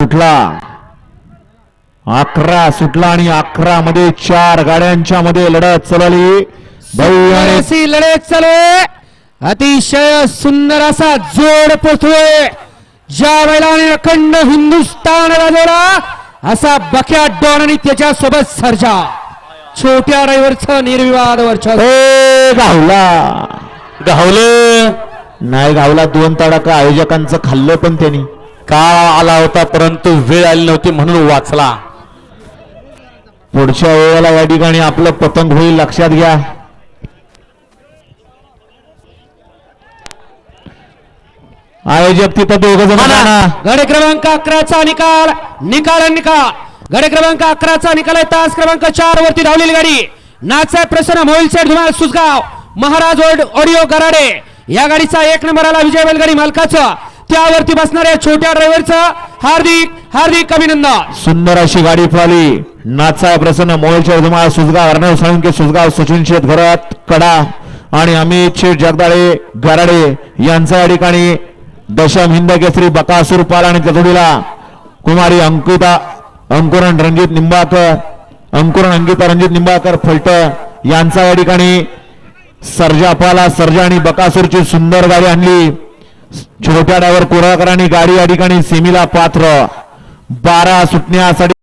सुटला. अकरा सुटला आणि अकरा मध्ये चार गाड्यांच्या मध्ये लढत चालली. भाऊ अशी लढत चालू. अतिशय सुंदर असा जोड पोचतोय ज्या बैलाने अखंड हिंदुस्थान गाजवला असा बक्या डॉन आणि त्याच्या सोबत सर्जा. छोट्या ड्रायव्हरचं निर्विवाद वर्चस्व. ए, गावला. गावलं. नाही गावला. दोन तडाखा आयोजकांचं खाल्लं पण त्यांनी. काळ आला होता परंतु वेळ आली नव्हती म्हणून वाचला. पुढच्या वेळेला या ठिकाणी आपलं पतंग होईल लक्षात घ्या. आयोजक तिथं दोघ जण. गडे क्रमांक अकराचा निकाल निकाल निकाल. गडे क्रमांक अकराचा निकाल आहे तास क्रमांक चार वरती धावलेली गाडी. नाचा प्रसन्न मोहिल सेठ धुमाळ सुसगाव महाराज ऑडिओ गराडे. या गाडीचा एक नंबर आला विजय बैलगाडी मालकाचं. त्यावरती बसणाऱ्या छोट्या ड्रायव्हरचं हार्दिक हार्दिक अभिनंदन. सुंदर अशी गाडी पळाली. नाचा प्रसन्न मोळच्या धुमाळ सुजगाव अर्णव साळुंके सुजगाव सचिन शेत घरात कडा आणि अमित शेठ जगदाळे गराडे यांचा या ठिकाणी दशम हिंद केसरी बकासूर पाल आणि त्या कुमारी अंकिता अंकुरण रणजित निंबाळकर अंकुरण अंकिता रणजित निंबाळकर फलट यांचा या ठिकाणी सर्जा पाला सर्जा आणि बकासूरची सुंदर गाडी आणली. छोट्या डायव्हर कोराकरांनी गाडी या ठिकाणी सेमीला पात्र. बारा सुटण्यासाठी